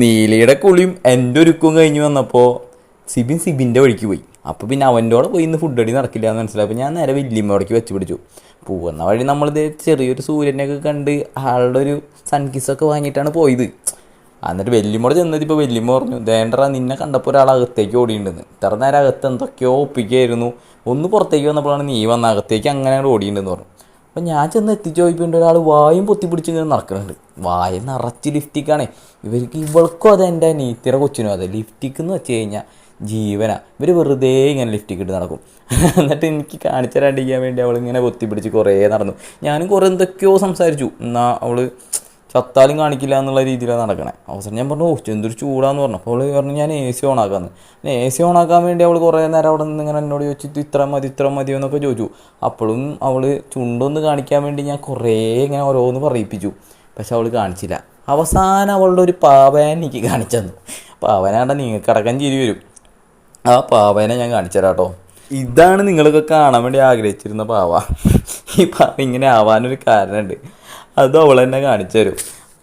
നീലയുടെ കുളിയും എന്റെ ഒരുക്കവും കഴിഞ്ഞ് വന്നപ്പോൾ സിബിൻ സിബിന്റെ വഴിക്ക് പോയി. അപ്പോൾ പിന്നെ അവന്റെ കൂടെ പോയി ഇന്ന് ഫുഡ് അടി നടക്കില്ല എന്ന് മനസ്സിലായി. അപ്പോൾ ഞാൻ നേരെ വല്യമ്മയോടേക്ക് വെച്ച് പിടിച്ചു. പോകുന്ന വഴി നമ്മളിത് ചെറിയൊരു സൂര്യനെയൊക്കെ കണ്ട് ആളുടെ ഒരു സൺകിസൊക്കെ വാങ്ങിയിട്ടാണ് പോയത്. എന്നിട്ട് വല്യമ്മോട് ചെന്നത് ഇപ്പോൾ വല്യമ്മ പറഞ്ഞു ദേണ്ടറ നിന്നെ കണ്ടപ്പോൾ ഒരാൾ അകത്തേക്ക് ഓടിയിട്ടുണ്ടെന്ന് ഇത്ര നേരം അകത്ത് എന്തൊക്കെയോ ഒപ്പിക്കായിരുന്നു. ഒന്ന് പുറത്തേക്ക് വന്നപ്പോഴാണ് നീ വന്ന അകത്തേക്ക് അങ്ങനെ ഓടിയിട്ടുണ്ടെന്ന് പറഞ്ഞു. അപ്പം ഞാൻ ചെന്ന് എത്തിച്ച് ചോദിക്കുമ്പോൾ ഒരാൾ വായും പൊത്തിപ്പിടിച്ച് ഇങ്ങനെ നടക്കുന്നുണ്ട് വായ നിറച്ച് ലിഫ്റ്റിക്കാണേ ഇവർക്ക് ഇവൾക്കും അത് എന്റെ നീത്തിര കൊച്ചിനും അതെ. ലിഫ്റ്റിക്ക് എന്ന് വെച്ച് കഴിഞ്ഞാൽ ജീവനാണ് ഇവർ വെറുതെ ഇങ്ങനെ ലിഫ്റ്റിക്ക് ഇട്ട് നടക്കും. എന്നിട്ട് എനിക്ക് കാണിച്ചു തരാണ്ടിരിക്കാൻ വേണ്ടി അവൾ ഇങ്ങനെ പൊത്തിപ്പിടിച്ച് കുറേ നടന്നു. ഞാനും കുറേ എന്തൊക്കെയോ സംസാരിച്ചു. എന്നാൽ അവൾ ചത്താലും കാണിക്കില്ല എന്നുള്ള രീതിയിലാണ് നടക്കണേ. അവസരം ഞാൻ പറഞ്ഞു ഓ എന്തൊരു ചൂടാന്ന് പറഞ്ഞു. അപ്പോൾ അവൾ പറഞ്ഞു ഞാൻ എ സി ഓണാക്കാന്ന് പിന്നെ എ സി ഓണാക്കാൻ വേണ്ടി അവൾ കുറേ നേരം അവിടെ നിന്ന് ഇങ്ങനെ എന്നോട് ചോദിച്ചിട്ട് ഇത്ര മതി ഇത്ര മതി എന്നൊക്കെ ചോദിച്ചു. അപ്പോഴും അവൾ ചുണ്ടൊന്ന് കാണിക്കാൻ വേണ്ടി ഞാൻ കുറേ ഇങ്ങനെ ഓരോന്ന് പറയിപ്പിച്ചു. പക്ഷെ അവൾ കാണിച്ചില്ല. അവസാനം അവളുടെ ഒരു പാവനെ എനിക്ക് കാണിച്ചു പാവനാണ്ട നിങ്ങൾക്ക് ചിരി വരും. ആ പാവനെ ഞാൻ കാണിച്ചു കേട്ടോ. ഇതാണ് നിങ്ങളൊക്കെ കാണാൻ വേണ്ടി ആഗ്രഹിച്ചിരുന്ന പാവ. ഈ പാവ ഇങ്ങനെ ആവാനൊരു കാരണമുണ്ട് അത് അവൾ തന്നെ കാണിച്ചു തരും.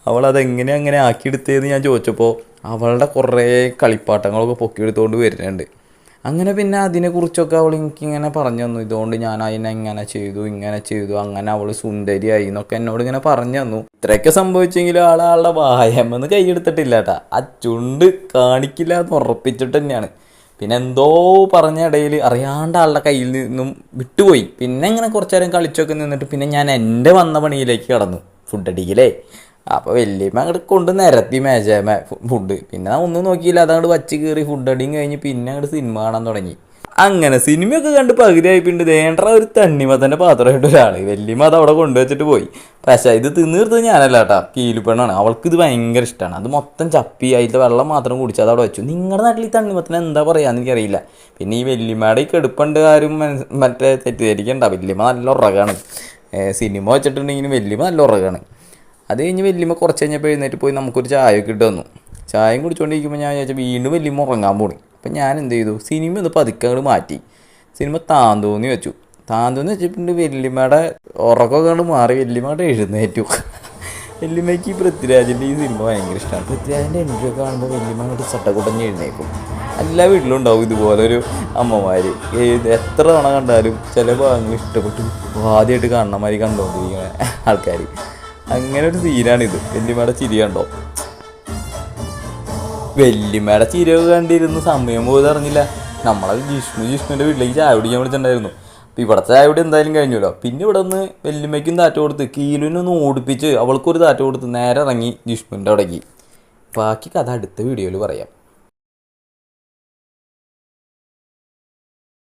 അവൾ അതെങ്ങനെ അങ്ങനെ ആക്കിയെടുത്തതെന്ന് ഞാൻ ചോദിച്ചപ്പോൾ അവളുടെ കുറേ കളിപ്പാട്ടങ്ങളൊക്കെ പൊക്കിയെടുത്തുകൊണ്ട് വരുന്നുണ്ട്. അങ്ങനെ പിന്നെ അതിനെക്കുറിച്ചൊക്കെ അവൾ എനിക്കിങ്ങനെ പറഞ്ഞു തന്നു. ഇതുകൊണ്ട് ഞാൻ അതിനെ ഇങ്ങനെ ചെയ്തു ഇങ്ങനെ ചെയ്തു അങ്ങനെ അവൾ സുന്ദരിയായി എന്നൊക്കെ എന്നോട് ഇങ്ങനെ പറഞ്ഞു തന്നു. ഇത്രയൊക്കെ സംഭവിച്ചെങ്കിലും ആൾ ആളുടെ വായമെന്ന് കൈയെടുത്തിട്ടില്ല കേട്ടാ ആ ചുണ്ട് കാണിക്കില്ല എന്ന് ഉറപ്പിച്ചിട്ട് തന്നെയാണ്. പിന്നെ എന്തോ പറഞ്ഞ ഇടയിൽ അറിയാണ്ട് ആളുടെ കയ്യിൽ നിന്നും വിട്ടുപോയി. പിന്നെ ഇങ്ങനെ കുറച്ചു നേരം കളിച്ചൊക്കെ നിന്നിട്ട് പിന്നെ ഞാൻ എന്റെ വന്ന പണിയിലേക്ക് കടന്നു. ഫുഡ് അടിക്കലേ. അപ്പോൾ വലിയ അങ്ങോട്ട് കൊണ്ട് നിരത്തി മേജ ഫുഡ് പിന്നെ ഒന്നും നോക്കിയില്ല. അതങ്ങോട്ട് വച്ച് കയറി ഫുഡ് അടിയും കഴിഞ്ഞ് പിന്നെ അങ്ങോട്ട് സിനിമ കാണാൻ തുടങ്ങി. അങ്ങനെ സിനിമയൊക്കെ കണ്ട് പകുതിയായിപ്പിണ്ട് ദേണ്ട ഒരു തണ്ണിമത്തന്റെ പാത്രമായിട്ട് ഒരാൾ വല്യമ്മ അത് അവിടെ കൊണ്ടുവച്ചിട്ട് പോയി. പക്ഷേ ഇത് തിന്നീർത്തത് ഞാനല്ല കേട്ടാ. കീലിപ്പെണ്ണാണ് അവൾക്ക് ഇത് ഭയങ്കര ഇഷ്ടമാണ് അത് മൊത്തം ചപ്പി അതിന്റെ വെള്ളം മാത്രം കുടിച്ച് അത് അവിടെ വെച്ചു. നിങ്ങളുടെ നാട്ടിൽ ഈ തണ്ണിമത്തന് എന്താ പറയുക എനിക്കറിയില്ല. പിന്നെ ഈ വല്യമ്മയുടെ ഈ കെടുപ്പുണ്ട് ആരും മറ്റേ തെറ്റിദ്ധരിക്കണ്ട. വല്യമ്മ നല്ല ഉറകാണ്. സിനിമ വെച്ചിട്ടുണ്ടെങ്കിലും വല്യമ്മ നല്ല ഉറകാണ്. അത് കഴിഞ്ഞ് വല്യമ്മ കുറച്ച് കഴിഞ്ഞപ്പോൾ എഴുന്നേറ്റ് പോയി നമുക്കൊരു ചായ ഒക്കെ ഇട്ട് തന്നു. ചായയും കുടിച്ചുകൊണ്ടിരിക്കുമ്പോൾ ഞാൻ വിചാരിച്ചു വീണ്ടും വല്യമ്മ ഉറങ്ങാൻ പോണി. അപ്പം ഞാൻ എന്ത് ചെയ്തു സിനിമ ഒന്ന് പതുക്കെ അങ്ങോട്ട് മാറ്റി. സിനിമ താന്തോന്നി വെച്ചു. താന്തോന്നി വെച്ചിട്ടുണ്ട് വല്യമ്മയുടെ ഉറക്കമൊക്കെ അങ്ങോട്ട് മാറി. വല്യമ്മയുടെ എഴുന്നേറ്റു. വല്യമ്മയ്ക്ക് ഈ പൃഥ്വിരാജിന്റെ ഈ സിനിമ ഭയങ്കര ഇഷ്ടമാണ് പൃഥ്വിരാജിന്റെ എൻട്രി ഒക്കെ കാണുമ്പോൾ വല്യമ്മ അങ്ങോട്ട് ചട്ടക്കൂട്ടഞ്ഞ് എഴുന്നേക്കും. എല്ലാ വീട്ടിലും ഉണ്ടാവും ഇതുപോലൊരു അമ്മമാർ ഏത് എത്ര തവണ കണ്ടാലും ചില ഭാഗങ്ങൾ ഇഷ്ടപ്പെട്ടു. ആദ്യമായിട്ട് കാണണമാതിരി കണ്ടുകൊണ്ടിരിക്കുന്ന ആൾക്കാർ അങ്ങനെ ഒരു സീനാണിത് വല്യമ്മയുടെ ചിരി കണ്ടോ? വല്യമ്മയുടെ ചിരവ് കണ്ടിരുന്ന് സമയം പോലും അറിഞ്ഞില്ല. നമ്മളെ ജിഷ്ണു ജിഷ്ണുവിന്റെ വീട്ടിലേക്ക് ചായ കുടിക്കാൻ വിളിച്ചിട്ടുണ്ടായിരുന്നു. അപ്പോൾ ഇവിടുത്തെ ചായ കുടി എന്തായാലും കഴിഞ്ഞല്ലോ പിന്നെ ഇവിടെ നിന്ന് വല്യമ്മയ്ക്കും താറ്റ കൊടുത്ത് കീലുവിനൊന്ന് ഓടിപ്പിച്ച് അവൾക്കൊരു താറ്റ കൊടുത്ത് നേരെ ഇറങ്ങി ജിഷ്ണുവിന്റെ അവിടേക്ക്. ബാക്കി കഥ അടുത്ത വീഡിയോയിൽ പറയാം.